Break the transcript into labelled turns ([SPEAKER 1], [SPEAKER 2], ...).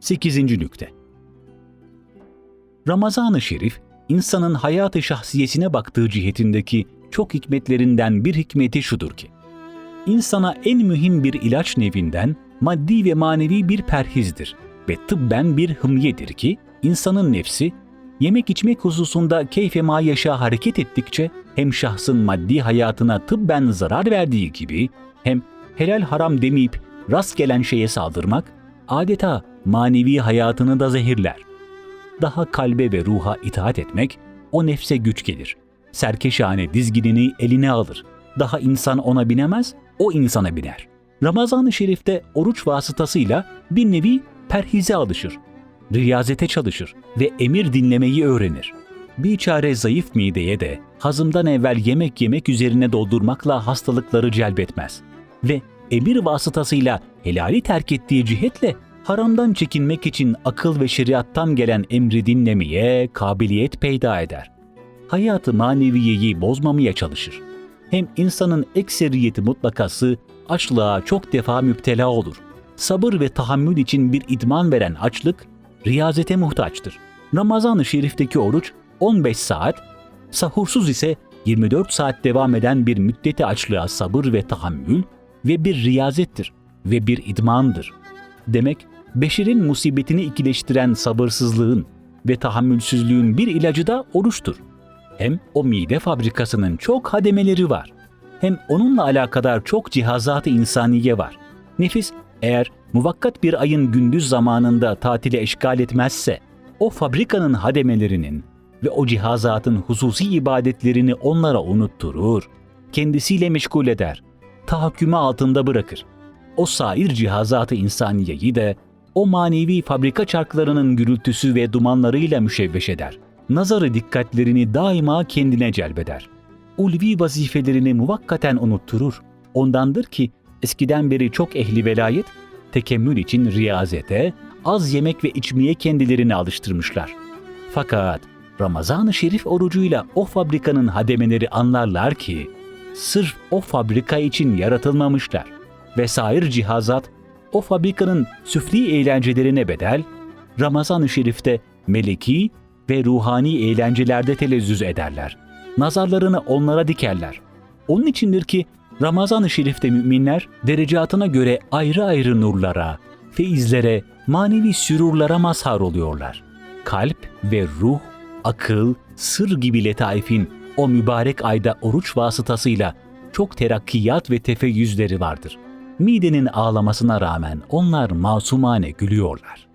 [SPEAKER 1] 8. nükte Ramazan-ı Şerif, insanın hayat-ı şahsiyesine baktığı cihetindeki çok hikmetlerinden bir hikmeti şudur ki, insana en mühim bir ilaç nevinden maddi ve manevi bir perhizdir ve tıbben bir hımyedir ki, insanın nefsi, yemek içmek hususunda keyfe ma yaşa hareket ettikçe hem şahsın maddi hayatına tıbben zarar verdiği gibi hem helal haram demeyip rast gelen şeye saldırmak adeta manevi hayatını da zehirler. Daha kalbe ve ruha itaat etmek o nefse güç gelir. Serkeşane dizginini eline alır. Daha insan ona binemez, o insana biner. Ramazan-ı Şerif'te oruç vasıtasıyla bir nevi perhize alışır. Riyazete çalışır ve emir dinlemeyi öğrenir. Bir çare zayıf mideye de hazımdan evvel yemek yemek üzerine doldurmakla hastalıkları celbetmez. Ve emir vasıtasıyla helali terk ettiği cihetle haramdan çekinmek için akıl ve şeriattan gelen emri dinlemeye kabiliyet peyda eder. Hayatı maneviyeyi bozmamaya çalışır. Hem insanın ekseriyeti mutlakası açlığa çok defa müptela olur. Sabır ve tahammül için bir idman veren açlık, riyazete muhtaçtır. Ramazan-ı Şerif'teki oruç 15 saat, sahursuz ise 24 saat devam eden bir müddeti açlığa sabır ve tahammül ve bir riyazettir ve bir idmandır. Demek beşerin musibetini ikileştiren sabırsızlığın ve tahammülsüzlüğün bir ilacı da oruçtur. Hem o mide fabrikasının çok hademeleri var. Hem onunla alakadar çok cihazat-ı insaniye var. Nefis eğer muvakkat bir ayın gündüz zamanında tatile eşgal etmezse, o fabrikanın hademelerinin ve o cihazatın hususi ibadetlerini onlara unutturur, kendisiyle meşgul eder, tahakkümü altında bırakır. O sair cihazatı insaniyeyi de o manevi fabrika çarklarının gürültüsü ve dumanlarıyla müşevveş eder. Nazarı dikkatlerini daima kendine celbeder. Ulvi vazifelerini muvakkaten unutturur. Ondandır ki eskiden beri çok ehli velayet, tekemmül için riyazete, az yemek ve içmeye kendilerini alıştırmışlar. Fakat Ramazan-ı Şerif orucuyla o fabrikanın hademeleri anlarlar ki, sırf o fabrika için yaratılmamışlar. Vesair cihazat o fabrikanın süfli eğlencelerine bedel, Ramazan-ı Şerif'te meleki ve ruhani eğlencelerde telezzüz ederler. Nazarlarını onlara dikerler. Onun içindir ki Ramazan-ı Şerif'te müminler derecatına göre ayrı ayrı nurlara, feyizlere, manevi sürurlara mazhar oluyorlar. Kalp ve ruh, akıl, sır gibi letaifin o mübarek ayda oruç vasıtasıyla çok terakkiyat ve tefeyyüzleri vardır. Midenin ağlamasına rağmen onlar masumane gülüyorlar.